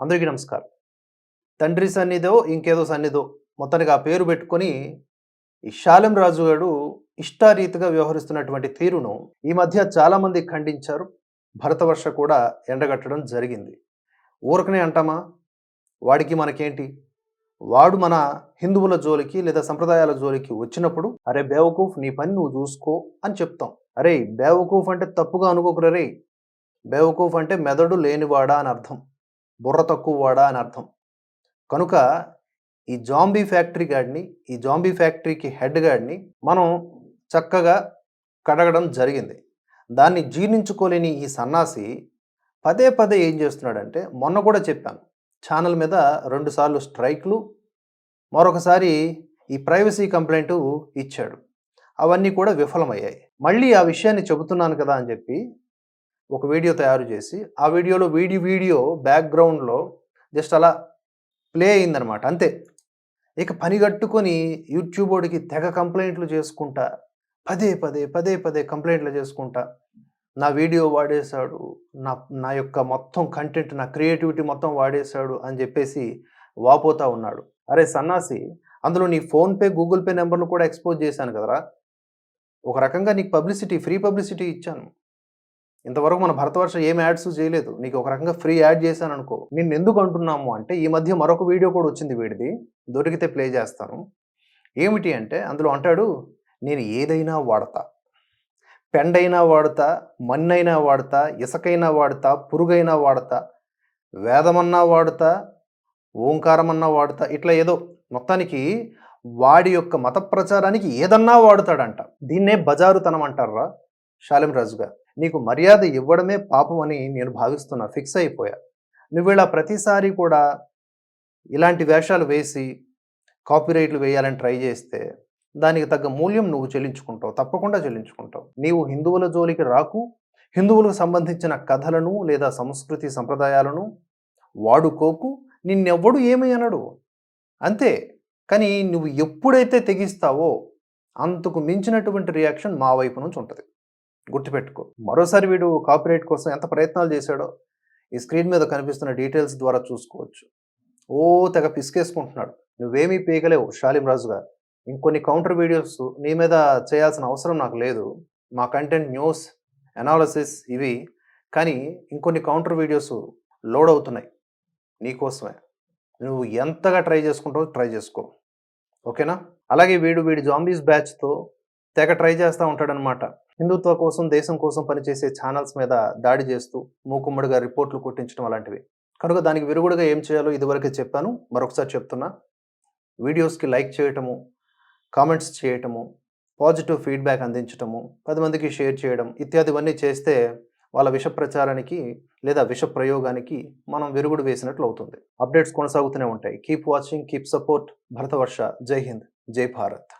అందరికీ నమస్కారం. తండ్రి సన్నిధో ఇంకేదో సన్నిధో మొత్తానికి ఆ పేరు పెట్టుకొని ఈ శాలెం రాజు గారు ఇష్టారీతిగా వ్యవహరిస్తున్నటువంటి తీరును ఈ మధ్య చాలామంది ఖండించారు. భరతవర్ష కూడా ఎండగట్టడం జరిగింది. ఊరకనే అంటామా? వాడికి మనకేంటి? వాడు మన హిందువుల జోలికి లేదా సంప్రదాయాల జోలికి వచ్చినప్పుడు అరే బేవకూఫ్ నీ పని నువ్వు చూసుకో అని చెప్తాం. అరే బేవకూఫ్ అంటే తప్పుగా అనుకోకురే బేవకూఫ్ అంటే మెదడు లేనివాడా అని అర్థం. బుర్ర తక్కువ వాడా అని అర్థం. కనుక ఈ జాంబీ ఫ్యాక్టరీ గాడిని ఈ జాంబీ ఫ్యాక్టరీకి హెడ్ గాడిని మనం చక్కగా కడగడం జరిగింది. దాన్ని జీర్ణించుకోలేని ఈ సన్నాసి పదే పదే ఏం చేస్తున్నాడంటే మొన్న కూడా చెప్పాను. ఛానల్ మీద రెండుసార్లు స్ట్రైక్లు మరొకసారి ఈ ప్రైవసీ కంప్లైంట్ ఇచ్చాడు. అవన్నీ కూడా విఫలమయ్యాయి. మళ్ళీ ఆ విషయాన్ని చెబుతున్నాను కదా అని చెప్పి ఒక వీడియో తయారు చేసి ఆ వీడియోలో వీడి వీడియో బ్యాక్గ్రౌండ్లో జస్ట్ అలా ప్లే అయిందనమాట అంతే. ఇక పని కట్టుకొని యూట్యూబ్ తెగ కంప్లైంట్లు చేసుకుంటా పదే పదే పదే పదే కంప్లైంట్లు చేసుకుంటా. నా వీడియో వాడేశాడు నా నా యొక్క మొత్తం కంటెంట్ నా క్రియేటివిటీ మొత్తం వాడేశాడు అని చెప్పేసి వాపోతా ఉన్నాడు. అరే సన్నాసి అందులో నీ ఫోన్పే గూగుల్ పే నెంబర్లు కూడా ఎక్స్పోజ్ చేశాను కదరా. ఒక రకంగా నీకు పబ్లిసిటీ ఫ్రీ పబ్లిసిటీ ఇచ్చాను. ఇంతవరకు మన భరతవర్ష ఏం యాడ్స్ చేయలేదు. నీకు ఒక రకంగా ఫ్రీ యాడ్ చేశాను అనుకో. నిన్ను ఎందుకు అంటున్నాము అంటే ఈ మధ్య మరొక వీడియో కూడా వచ్చింది వీడిది. దొరికితే ప్లే చేస్తాను. ఏమిటి అంటే అందులో అంటాడు నేను ఏదైనా వాడతా. పెండైనా వాడతా మన్నైనా వాడతా ఇసకైనా వాడతా పురుగైనా వాడతా వేదమన్నా వాడతా ఓంకారమన్నా వాడతా. ఇట్లా ఏదో. మొత్తానికి వాడి యొక్క మత ప్రచారానికి ఏదన్నా వాడుతాడంట. దీన్నే బజారుతనం అంటారా శాలిం రాజు గారు నీకు మర్యాద ఇవ్వడమే పాపం అని నేను భావిస్తున్నా. ఫిక్స్ అయిపోయా. నువ్వు ఇలా ప్రతిసారి కూడా ఇలాంటి వేషాలు వేసి కాపీరైట్లు వేయాలని ట్రై చేస్తే దానికి తగ్గ మూల్యం నువ్వు చెల్లించుకుంటావు. తప్పకుండా చెల్లించుకుంటావు. నీవు హిందువుల జోలికి రాకు. హిందువులకు సంబంధించిన కథలను లేదా సంస్కృతి సంప్రదాయాలను వాడుకోకు. నిన్నెవ్వడు ఏమి అనడు. అంతే. కానీ నువ్వు ఎప్పుడైతే తెగిస్తావో అంతకు మించినటువంటి రియాక్షన్ మా వైపు నుంచి ఉంటుంది. గుర్తుపెట్టుకో. మరోసారి వీడు కాపీరైట్ కోసం ఎంత ప్రయత్నాలు చేశాడో ఈ స్క్రీన్ మీద కనిపిస్తున్న డీటెయిల్స్ ద్వారా చూసుకోవచ్చు. ఓ తెగ పిసికేసుకుంటున్నాడు. నువ్వేమీ పీకలేవు షాలిం రాజు గారు. ఇంకొన్ని కౌంటర్ వీడియోస్ నీ మీద చేయాల్సిన అవసరం నాకు లేదు. మా కంటెంట్ న్యూస్ అనాలసిస్ ఇవి. కానీ ఇంకొన్ని కౌంటర్ వీడియోస్ లోడ్ అవుతున్నాయి. నీకోసమే. నువ్వు ఎంతగా ట్రై చేసుకుంటావో ట్రై చేసుకో. ఓకేనా? అలాగే వీడు వీడి జాంబీస్ బ్యాచ్తో తెగ ట్రై చేస్తూ ఉంటాడనమాట హిందుత్వ కోసం దేశం కోసం పనిచేసే ఛానల్స్ మీద దాడి చేస్తూ మూకుమ్మడిగా రిపోర్ట్లు కొట్టించడం అలాంటివి. కనుక దానికి విరుగుడుగా ఏం చేయాలో ఇదివరకే చెప్పాను. మరొకసారి చెప్తున్నా వీడియోస్కి లైక్ చేయటము కామెంట్స్ చేయటము పాజిటివ్ ఫీడ్బ్యాక్ అందించటము పది మందికి షేర్ చేయడం ఇత్యాదివన్నీ చేస్తే వాళ్ళ విష ప్రచారానికి లేదా విష ప్రయోగానికి మనం విరుగుడు వేసినట్లు అవుతుంది. అప్డేట్స్ కొనసాగుతూనే ఉంటాయి. Keep watching keep support. Bharatavarsha జై హింద్ జై భారత్.